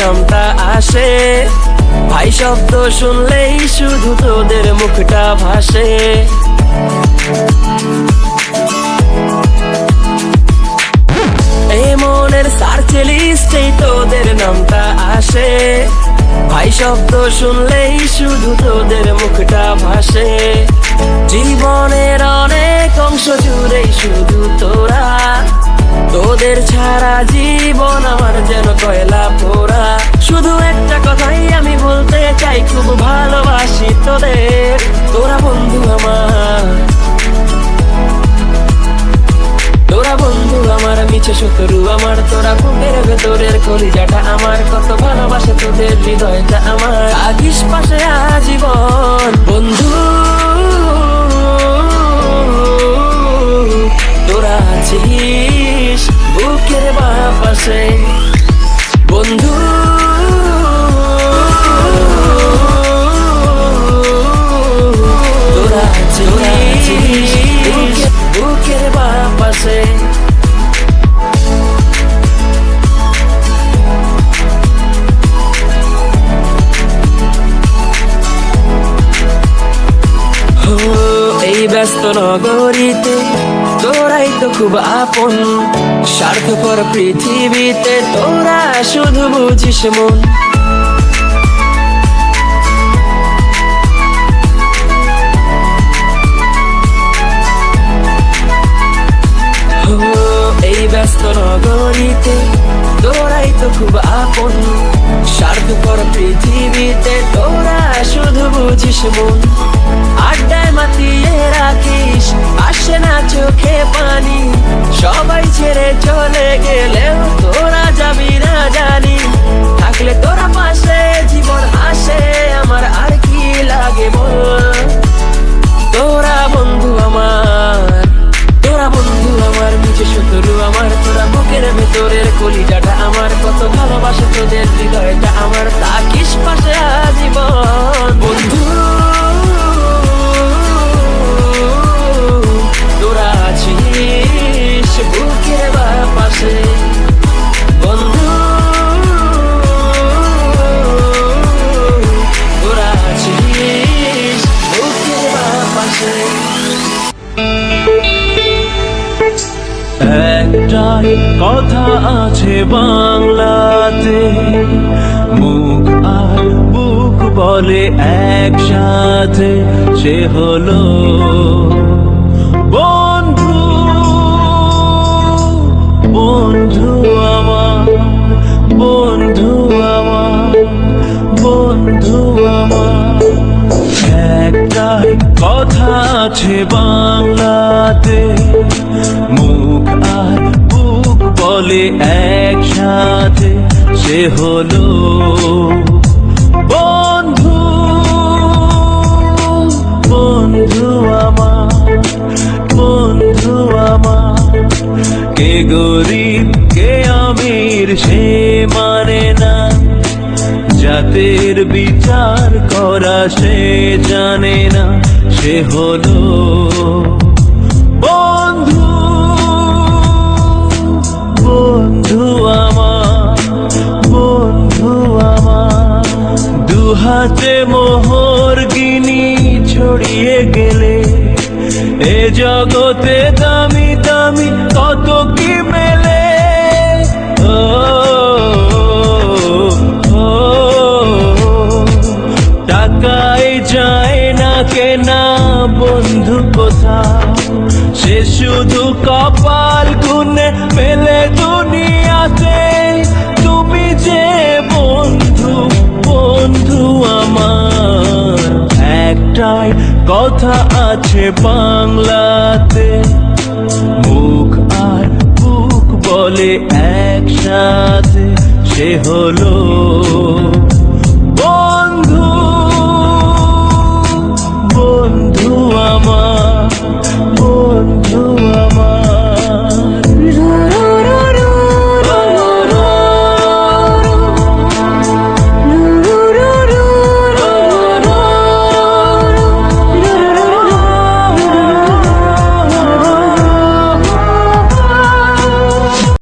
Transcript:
নামটা আসে। ভাই শব্দ শুনলেই শুধু তোদের মুখটা ভাসে। এই মনের সার্চ লিস্টেই তোদের নামটা আসে। ভাই শব্দ শুনলেই শুধু তোদের মুখটা ভাসে। জীবনের অনেক অংশ জুড়েই শুধু তোরা। তোদের ছাড়া জীবন আমার যেন কয়লা পোড়া। শুধু একটা কথাই আমি বলতে চাই, খুব ভালোবাসি তোদের। তোরা বন্ধু আমার। তোরা বন্ধু আমার, মিছে শত্রু আমার। তোরা বুকের ভেতরের কলিজাটা আমার। কত ভালোবাসে তোদের হৃদয়টা আমার। থাকিস পাশে আজীবন। বন্ধু বুকের- বুকের বা পাশে ও, এই ব্যস্ত নগরীতে তোরাই তো খুব আপন। স্বার্থপর পৃথিবীতে তোরা শুধু বুঝিস মন। ব্যস্ত নগরীতে তোরাই তো খুব আপন। স্বার্থপর পৃথিবীতে তোরা শুধু বুঝিস মন। আড্ডায় মাতিয়ে রাখিস, আসে না চোখে পানি। সবাই ছেড়ে চলে গেলেও তোরা যাবি না জানি। কথা আছে বাংলাতে, মুখ আর বুক বলে একসাথে, সে হলো বন্ধু। বন্ধু আমার বন্ধু আমার বন্ধু আমার। একটাই কথা আছে বাংলাতে বলে একসাথে সে হলো বন্ধু বন্ধু আমার বন্ধু আমার। কে গরিব, কে আমির, সে মানে না। জাতের বিচার করা সে জানে না, সে হলো মোহর গিনি ছড়িয়ে গেলে এ জগতে দামি দামি কত কি মেলে? ও, টাকায় যায় না কেনা বন্ধু কোথাও সে শুধু কপাল এটাই কথা আছে বাংলাতে মুখ আর বুক বলে একসাথে সে হলো বন্ধু বন্ধু আমার।